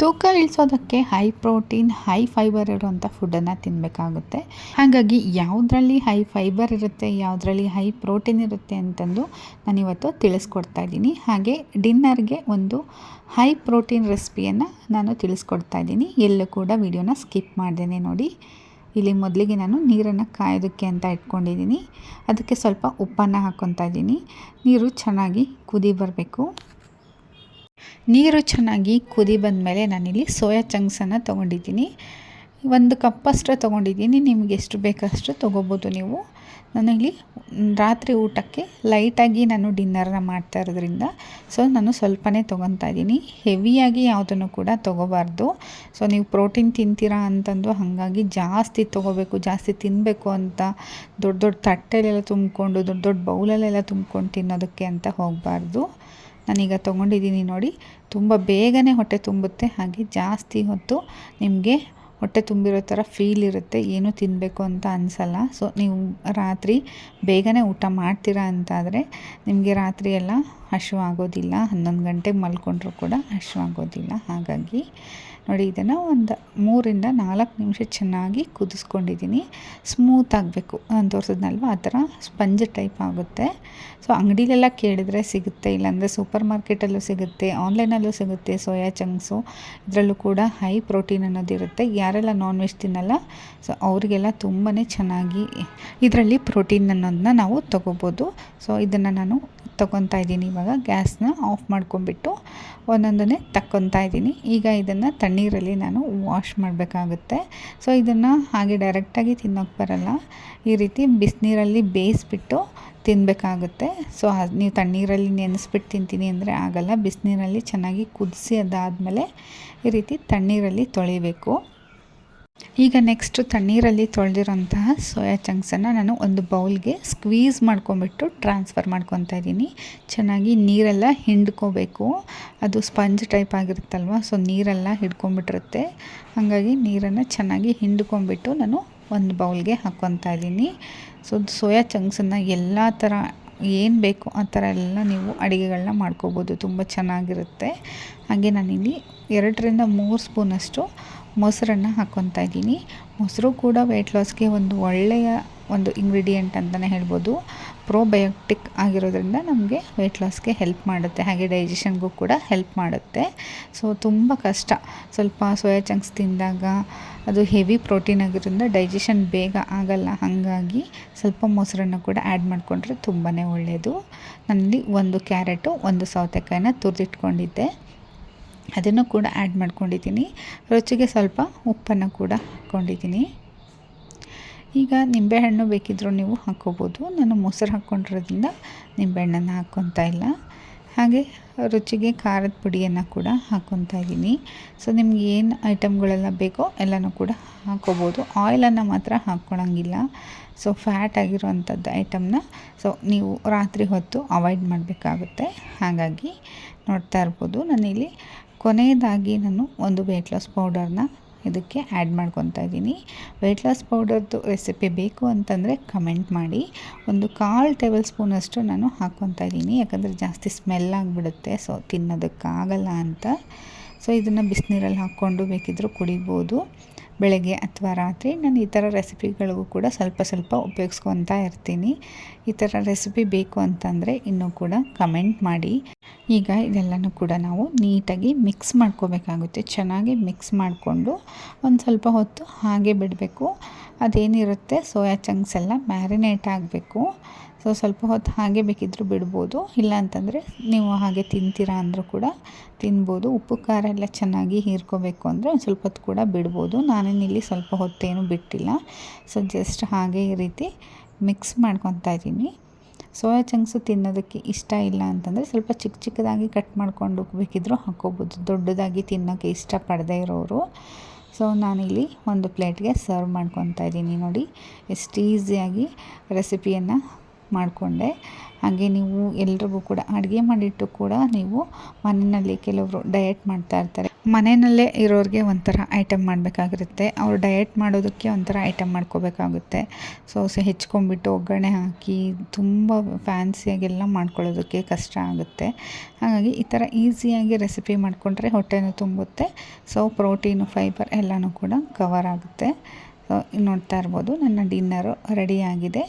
ತೂಕ ಇಳಿಸೋದಕ್ಕೆ high protein high fibre ಇರುವಂಥ ಫುಡ್ಡನ್ನು ತಿನ್ನಬೇಕಾಗುತ್ತೆ ಹಾಗಾಗಿ ಯಾವುದರಲ್ಲಿ ಹೈ ಫೈಬರ್ ಇರುತ್ತೆ, ಯಾವುದರಲ್ಲಿ ಹೈ ಪ್ರೋಟೀನ್ ಇರುತ್ತೆ ಅಂತಂದು ನಾನಿವತ್ತು ತಿಳಿಸ್ಕೊಡ್ತಾ ಇದ್ದೀನಿ. ಹಾಗೆ ಡಿನ್ನರ್ಗೆ ಒಂದು ಹೈ ಪ್ರೋಟೀನ್ ರೆಸಿಪಿಯನ್ನು ನಾನು ತಿಳಿಸ್ಕೊಡ್ತಾ ಇದ್ದೀನಿ. ಎಲ್ಲೂ ಕೂಡ ವಿಡಿಯೋನ ಸ್ಕಿಪ್ ಮಾಡ್ದೇನೆ ನೋಡಿ. ಇಲ್ಲಿ ಮೊದಲಿಗೆ ನಾನು ನೀರನ್ನು ಕಾಯೋದಕ್ಕೆ ಅಂತ ಇಟ್ಕೊಂಡಿದ್ದೀನಿ. ಅದಕ್ಕೆ ಸ್ವಲ್ಪ ಉಪ್ಪನ್ನು ಹಾಕ್ಕೊತಾ ಇದ್ದೀನಿ. ನೀರು ಚೆನ್ನಾಗಿ ಕುದಿ ಬರಬೇಕು. ನೀರು ಚೆನ್ನಾಗಿ ಕುದಿ ಬಂದಮೇಲೆ ನಾನಿಲ್ಲಿ ಸೋಯಾ ಚಂಕ್ಸನ್ನು ತೊಗೊಂಡಿದ್ದೀನಿ. ಒಂದು ಕಪ್ಪಷ್ಟು ತೊಗೊಂಡಿದ್ದೀನಿ. ನಿಮ್ಗೆ ಎಷ್ಟು ಬೇಕಷ್ಟು ತೊಗೋಬೋದು ನೀವು. ನಾನಿಲ್ಲಿ ರಾತ್ರಿ ಊಟಕ್ಕೆ ಲೈಟಾಗಿ ನಾನು ಡಿನ್ನರ್ನ ಮಾಡ್ತಾ ಇರೋದ್ರಿಂದ ಸೊ ನಾನು ಸ್ವಲ್ಪನೇ ತೊಗೊತಾ ಇದ್ದೀನಿ. ಹೆವಿಯಾಗಿ ಯಾವುದನ್ನು ಕೂಡ ತೊಗೋಬಾರ್ದು. ಸೊ ನೀವು ಪ್ರೋಟೀನ್ ತಿಂತೀರಾ ಅಂತಂದು ಹಾಗಾಗಿ ಜಾಸ್ತಿ ತೊಗೋಬೇಕು, ಜಾಸ್ತಿ ತಿನ್ನಬೇಕು ಅಂತ ದೊಡ್ಡ ದೊಡ್ಡ ತಟ್ಟೆಲೆಲ್ಲ ತುಂಬಿಕೊಂಡು, ದೊಡ್ಡ ದೊಡ್ಡ ಬೌಲಲ್ಲೆಲ್ಲ ತುಂಬ್ಕೊಂಡು ತಿನ್ನೋದಕ್ಕೆ ಅಂತ ಹೋಗಬಾರ್ದು. ನಾನೀಗ ತೊಗೊಂಡಿದ್ದೀನಿ ನೋಡಿ. ತುಂಬ ಬೇಗನೆ ಹೊಟ್ಟೆ ತುಂಬುತ್ತೆ. ಹಾಗೆ ಜಾಸ್ತಿ ಹೊತ್ತು ನಿಮಗೆ ಹೊಟ್ಟೆ ತುಂಬಿರೋ ಥರ ಫೀಲ್ ಇರುತ್ತೆ. ಏನು ತಿನ್ನಬೇಕು ಅಂತ ಅನಿಸಲ್ಲ. ಸೊ ನೀವು ರಾತ್ರಿ ಬೇಗನೆ ಊಟ ಮಾಡ್ತೀರಾ ಅಂತಾದರೆ ನಿಮಗೆ ರಾತ್ರಿ ಎಲ್ಲ ಹಸಿವು ಆಗೋದಿಲ್ಲ ಹನ್ನೊಂದು ಗಂಟೆಗೆ ಮಲ್ಕೊಂಡ್ರೂ ಕೂಡ ಹಶುವಾಗೋದಿಲ್ಲ. ಹಾಗಾಗಿ ನೋಡಿ ಇದನ್ನು ಒಂದು ಮೂರಿಂದ ನಾಲ್ಕು ನಿಮಿಷ ಚೆನ್ನಾಗಿ ಕುದಿಸ್ಕೊಂಡಿದ್ದೀನಿ. ಸ್ಮೂತ್ ಆಗಬೇಕು. ನಾನು ತೋರಿಸಿದ್ನಲ್ವ? ಆ ಥರ ಸ್ಪಂಜ್ ಟೈಪ್ ಆಗುತ್ತೆ. ಸೊ, ಅಂಗಡಿಲೆಲ್ಲ ಕೇಳಿದರೆ ಸಿಗುತ್ತೆ. ಇಲ್ಲಾಂದರೆ ಸೂಪರ್ ಮಾರ್ಕೆಟಲ್ಲೂ ಸಿಗುತ್ತೆ. ಆನ್ಲೈನಲ್ಲೂ ಸಿಗುತ್ತೆ ಸೋಯಾ ಚಂಕ್ಸು. ಇದರಲ್ಲೂ ಕೂಡ ಹೈ ಪ್ರೋಟೀನ್ ಅನ್ನೋದಿರುತ್ತೆ ಯಾರೆಲ್ಲ ನಾನ್ ವೆಜ್ ತಿನ್ನಲ್ಲ, ಸೊ ಅವರಿಗೆಲ್ಲ ತುಂಬಾ ಚೆನ್ನಾಗಿ ಇದರಲ್ಲಿ ಪ್ರೋಟೀನ್ ಅನ್ನೋದನ್ನ ನಾವು ತೊಗೋಬೋದು. ಸೊ, ಇದನ್ನು ನಾನು ತೊಗೊತಾ ಇದ್ದೀನಿ ಇವಾಗ ಗ್ಯಾಸ್ನ ಆಫ್ ಮಾಡ್ಕೊಂಬಿಟ್ಟು ಒಂದೊಂದನ್ನೇ ತಕ್ಕೊತಾ ಇದ್ದೀನಿ. ಈಗ ಇದನ್ನು ತಣ್ಣೀರಲ್ಲಿ ನಾನು ವಾಶ್ ಮಾಡಬೇಕಾಗುತ್ತೆ. ಸೊ, ಇದನ್ನು ಹಾಗೆ ಡೈರೆಕ್ಟಾಗಿ ತಿನ್ನೋಕೆ ಬರಲ್ಲ. ಈ ರೀತಿ ಬಿಸಿನೀರಲ್ಲಿ ಬೇಯಿಸ್ಬಿಟ್ಟು ತಿನ್ನಬೇಕಾಗುತ್ತೆ ಸೊ ನೀವು ತಣ್ಣೀರಲ್ಲಿ ನೆನೆಸ್ಬಿಟ್ಟು ತಿಂತೀನಿ ಅಂದರೆ ಆಗಲ್ಲ. ಬಿಸಿನೀರಲ್ಲಿ ಚೆನ್ನಾಗಿ ಕುದಿಸಿ ಅದಾದಮೇಲೆ ಈ ರೀತಿ ತಣ್ಣೀರಲ್ಲಿ ತೊಳಿಬೇಕು ಈಗ ನೆಕ್ಸ್ಟು ತಣ್ಣೀರಲ್ಲಿ ತೊಳೆದಿರೋಂತಹ ಸೋಯಾ ಚಂಕ್ಸನ್ನು ನಾನು ಒಂದು ಬೌಲ್ಗೆ ಸ್ಕ್ವೀಸ್ ಮಾಡ್ಕೊಂಬಿಟ್ಟು ಟ್ರಾನ್ಸ್ಫರ್ ಮಾಡ್ಕೊತಾ ಇದ್ದೀನಿ. ಚೆನ್ನಾಗಿ ನೀರೆಲ್ಲ ಹಿಂಡ್ಕೋಬೇಕು. ಅದು ಸ್ಪಂಜ್ ಟೈಪ್ ಆಗಿರುತ್ತಲ್ವ ಸೊ ನೀರೆಲ್ಲ ಹಿಡ್ಕೊಂಬಿಟ್ಟಿರುತ್ತೆ ಹಾಗಾಗಿ ನೀರನ್ನು ಚೆನ್ನಾಗಿ ಹಿಂಡ್ಕೊಂಬಿಟ್ಟು ನಾನು ಒಂದು ಬೌಲ್ಗೆ ಹಾಕ್ಕೊತಾ ಇದ್ದೀನಿ. ಸೊ ಸೋಯಾ ಚಂಕ್ಸನ್ನು ಎಲ್ಲ ಥರ ಏನು ಬೇಕು ಆ ಥರ ಎಲ್ಲ ನೀವು ಅಡುಗೆಗಳನ್ನ ಮಾಡ್ಕೋಬೋದು. ತುಂಬ ಚೆನ್ನಾಗಿರುತ್ತೆ. ಹಾಗೆ ನಾನಿಲ್ಲಿ ಎರಡರಿಂದ ಮೂರು ಸ್ಪೂನಷ್ಟು ಮೊಸರನ್ನು ಹಾಕ್ಕೊತಾ ಇದ್ದೀನಿ. ಮೊಸರು ಕೂಡ ವೆಯ್ಟ್ ಲಾಸ್ಗೆ ಒಂದು ಒಳ್ಳೆಯ ಒಂದು ಇಂಗ್ರೀಡಿಯೆಂಟ್ ಅಂತಲೇ ಹೇಳ್ಬೋದು. ಪ್ರೋಬಯೋಟಿಕ್ ಆಗಿರೋದ್ರಿಂದ ನಮಗೆ ವೆಯ್ಟ್ ಲಾಸ್ಗೆ ಹೆಲ್ಪ್ ಮಾಡುತ್ತೆ. ಹಾಗೆ ಡೈಜೆಷನ್ಗೂ ಕೂಡ ಹೆಲ್ಪ್ ಮಾಡುತ್ತೆ. ಸೊ ತುಂಬ ಕಷ್ಟ. ಸ್ವಲ್ಪ ಸೋಯಾ ಚಂಕ್ಸ್ ತಿಂದಾಗ ಅದು ಹೆವಿ ಪ್ರೋಟೀನ್ ಆಗಿರೋದ್ರಿಂದ ಡೈಜೆಷನ್ ಬೇಗ ಆಗಲ್ಲ. ಹಾಗಾಗಿ ಸ್ವಲ್ಪ ಮೊಸರನ್ನು ಕೂಡ ಆ್ಯಡ್ ಮಾಡಿಕೊಂಡ್ರೆ ತುಂಬಾ ಒಳ್ಳೆಯದು ನನ್ನಲ್ಲಿ ಒಂದು ಕ್ಯಾರೆಟು, ಒಂದು ಸೌತೆಕಾಯಿನ ತುರಿದಿಟ್ಕೊಂಡಿದ್ದೆ. ಅದನ್ನು ಕೂಡ ಆ್ಯಡ್ ಮಾಡ್ಕೊಂಡಿದ್ದೀನಿ. ರುಚಿಗೆ ಸ್ವಲ್ಪ ಉಪ್ಪನ್ನು ಕೂಡ ಹಾಕ್ಕೊಂಡಿದ್ದೀನಿ ಈಗ ನಿಂಬೆಹಣ್ಣು ಬೇಕಿದ್ದರೂ ನೀವು ಹಾಕ್ಕೋಬೋದು. ನಾನು ಮೊಸರು ಹಾಕ್ಕೊಂಡಿರೋದ್ರಿಂದ ನಿಂಬೆಹಣ್ಣನ್ನು ಹಾಕ್ಕೊತಾ ಇಲ್ಲ. ಹಾಗೆ ರುಚಿಗೆ ಖಾರದ ಪುಡಿಯನ್ನು ಕೂಡ ಹಾಕ್ಕೊತಾ ಇದ್ದೀನಿ. ಸೊ ನಿಮ್ಗೆ ಏನು ಐಟಮ್ಗಳೆಲ್ಲ ಬೇಕೋ ಎಲ್ಲನೂ ಕೂಡ ಹಾಕ್ಕೋಬೋದು. ಆಯಿಲನ್ನು ಮಾತ್ರ ಹಾಕ್ಕೊಳಂಗಿಲ್ಲ. ಸೊ ಫ್ಯಾಟ್ ಆಗಿರುವಂಥದ್ದು ಐಟಮ್ನ ಸೊ ನೀವು ರಾತ್ರಿ ಹೊತ್ತು ಅವಾಯ್ಡ್ ಮಾಡಬೇಕಾಗುತ್ತೆ. ಹಾಗಾಗಿ ನೋಡ್ತಾ ಇರ್ಬೋದು. ನಾನಿಲ್ಲಿ ಕೊನೆಯದಾಗಿ ನಾನು ಒಂದು ವೆಯ್ಟ್ ಲಾಸ್ ಪೌಡರ್ನ ಇದಕ್ಕೆ ಆ್ಯಡ್ ಮಾಡ್ಕೊತಾ ಇದ್ದೀನಿ. ವೆಯ್ಟ್ ಲಾಸ್ ಪೌಡರ್ದು ರೆಸಿಪಿ ಬೇಕು ಅಂತಂದರೆ ಕಮೆಂಟ್ ಮಾಡಿ. ಒಂದು ಕಾಲು ಟೇಬಲ್ ಸ್ಪೂನಷ್ಟು ನಾನು ಹಾಕ್ಕೊತಾ ಇದ್ದೀನಿ. ಯಾಕಂದರೆ ಜಾಸ್ತಿ ಸ್ಮೆಲ್ ಆಗಿಬಿಡುತ್ತೆ ಸೊ ತಿನ್ನೋದಕ್ಕಾಗಲ್ಲ ಅಂತ. ಸೊ ಇದನ್ನು ಬಿಸಿನೀರಲ್ಲಿ ಹಾಕ್ಕೊಂಡು ಬೇಕಿದ್ದರೂ ಕುಡಿಬೋದು. ಬೆಳಗ್ಗೆ ಅಥವಾ ರಾತ್ರಿ ನಾನು ಈ ಥರ ರೆಸಿಪಿಗಳಿಗೂ ಕೂಡ ಸ್ವಲ್ಪ ಸ್ವಲ್ಪ ಉಪಯೋಗಿಸ್ಕೊತಾ ಇರ್ತೀನಿ. ಈ ಥರ ರೆಸಿಪಿ ಬೇಕು ಅಂತಂದರೆ ಇನ್ನೂ ಕೂಡ ಕಮೆಂಟ್ ಮಾಡಿ. ಈಗ ಇದೆಲ್ಲನೂ ಕೂಡ ನಾವು ನೀಟಾಗಿ ಮಿಕ್ಸ್ ಮಾಡ್ಕೋಬೇಕಾಗುತ್ತೆ. ಚೆನ್ನಾಗಿ ಮಿಕ್ಸ್ ಮಾಡಿಕೊಂಡು ಒಂದು ಸ್ವಲ್ಪ ಹೊತ್ತು ಹಾಗೆ ಬಿಡಬೇಕು. ಅದೇನಿರುತ್ತೆ? ಸೋಯಾ ಚಂಕ್ಸ್ ಎಲ್ಲ ಮ್ಯಾರಿನೇಟ್ ಆಗಬೇಕು. ಸೊ, ಸ್ವಲ್ಪ ಹೊತ್ತು ಹಾಗೆ ಬೇಕಿದ್ದರೂ ಬಿಡ್ಬೋದು. ಇಲ್ಲ ಅಂತಂದರೆ ನೀವು ಹಾಗೆ ತಿಂತೀರಾ ಅಂದರೂ ಕೂಡ ತಿನ್ಬೋದು. ಉಪ್ಪು, ಖಾರ ಎಲ್ಲ ಚೆನ್ನಾಗಿ ಹೀರ್ಕೋಬೇಕು ಅಂದರೆ ಒಂದು ಸ್ವಲ್ಪ ಹೊತ್ತು ಕೂಡ ಬಿಡ್ಬೋದು. ನಾನೇನಿಲ್ಲಿ ಸ್ವಲ್ಪ ಹೊತ್ತೇನು ಬಿಟ್ಟಿಲ್ಲ. ಸೊ, ಜಸ್ಟ್ ಹಾಗೆ ಈ ರೀತಿ ಮಿಕ್ಸ್ ಮಾಡ್ಕೊತಾ ಇದ್ದೀನಿ. ಸೋಯಾ ಚಂಕ್ಸು ತಿನ್ನೋದಕ್ಕೆ ಇಷ್ಟ ಇಲ್ಲ ಅಂತಂದರೆ ಸ್ವಲ್ಪ ಚಿಕ್ಕ ಚಿಕ್ಕದಾಗಿ ಕಟ್ ಮಾಡ್ಕೊಂಡು ಬೇಕಿದ್ದರೂ ಹಾಕ್ಕೋಬೋದು ದೊಡ್ಡದಾಗಿ ತಿನ್ನೋಕ್ಕೆ ಇಷ್ಟಪಡದೇ ಇರೋರು. ಸೊ ನಾನಿಲ್ಲಿ ಒಂದು ಪ್ಲೇಟ್ಗೆ ಸರ್ವ್ ಮಾಡ್ಕೊತಾ ಇದ್ದೀನಿ ನೋಡಿ. ಎಷ್ಟು ಈಸಿಯಾಗಿ ರೆಸಿಪಿಯನ್ನು ಮಾಡಿಕೊಂಡೆ. ಹಾಗೆ ನೀವು ಎಲ್ರಿಗೂ ಕೂಡ ಅಡುಗೆ ಮಾಡಿಟ್ಟು ಕೂಡ ನೀವು ಮನೆಯಲ್ಲಿ ಕೆಲವರು ಡಯಟ್ ಮಾಡ್ತಾ ಇರ್ತಾರೆ. ಮನೆಯಲ್ಲೇ ಇರೋರಿಗೆ ಒಂಥರ ಐಟಮ್ ಮಾಡಬೇಕಾಗಿರುತ್ತೆ. ಅವ್ರು ಡಯಟ್ ಮಾಡೋದಕ್ಕೆ ಒಂಥರ ಐಟಮ್ ಮಾಡ್ಕೋಬೇಕಾಗುತ್ತೆ. ಸೊ ಹೆಚ್ಕೊಂಡ್ಬಿಟ್ಟು ಒಗ್ಗರಣೆ ಹಾಕಿ ತುಂಬ ಫ್ಯಾನ್ಸಿಯಾಗೆಲ್ಲ ಮಾಡ್ಕೊಳ್ಳೋದಕ್ಕೆ ಕಷ್ಟ ಆಗುತ್ತೆ. ಹಾಗಾಗಿ ಈ ಥರ ಈಸಿಯಾಗಿ ರೆಸಿಪಿ ಮಾಡಿಕೊಂಡ್ರೆ ಹೊಟ್ಟೆನೂ ತುಂಬುತ್ತೆ. ಸೊ ಪ್ರೋಟೀನು ಫೈಬರ್ ಎಲ್ಲನೂ ಕೂಡ ಕವರ್ ಆಗುತ್ತೆ. ನೋಡ್ತಾ ಇರ್ಬೋದು. ನನ್ನ ಡಿನ್ನರು ಆಗಿದೆ.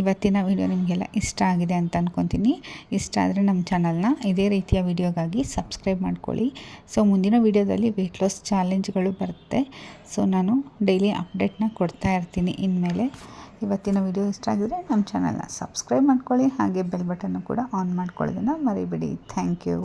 ಇವತ್ತಿನ ವಿಡಿಯೋ ನಿಮಗೆಲ್ಲ ಇಷ್ಟ ಆಗಿದೆ ಅಂತ ಅಂದ್ಕೊತೀನಿ ಇಷ್ಟ ಆದರೆ ನಮ್ಮ ಚಾನಲ್ನ ಇದೇ ರೀತಿಯ ವಿಡಿಯೋಗಾಗಿ ಸಬ್ಸ್ಕ್ರೈಬ್ ಮಾಡ್ಕೊಳ್ಳಿ. ಸೊ ಮುಂದಿನ ವಿಡಿಯೋದಲ್ಲಿ ವೆಯ್ಟ್ ಲಾಸ್ ಚಾಲೆಂಜ್ಗಳು ಬರುತ್ತೆ. ಸೊ ನಾನು ಡೈಲಿ ಅಪ್ಡೇಟ್ನ ಕೊಡ್ತಾ ಇರ್ತೀನಿ. ಇನ್ಮೇಲೆ ಇವತ್ತಿನ ವಿಡಿಯೋ ಇಷ್ಟ ಆಗಿದ್ರೆ ನಮ್ಮ ಚಾನಲ್ನ ಸಬ್ಸ್ಕ್ರೈಬ್ ಮಾಡ್ಕೊಳ್ಳಿ. ಹಾಗೆ ಬೆಲ್ ಬಟನ್ನು ಕೂಡ ಆನ್ ಮಾಡ್ಕೊಳ್ಳೋದನ್ನು ಮರಿಬೇಡಿ. Thank you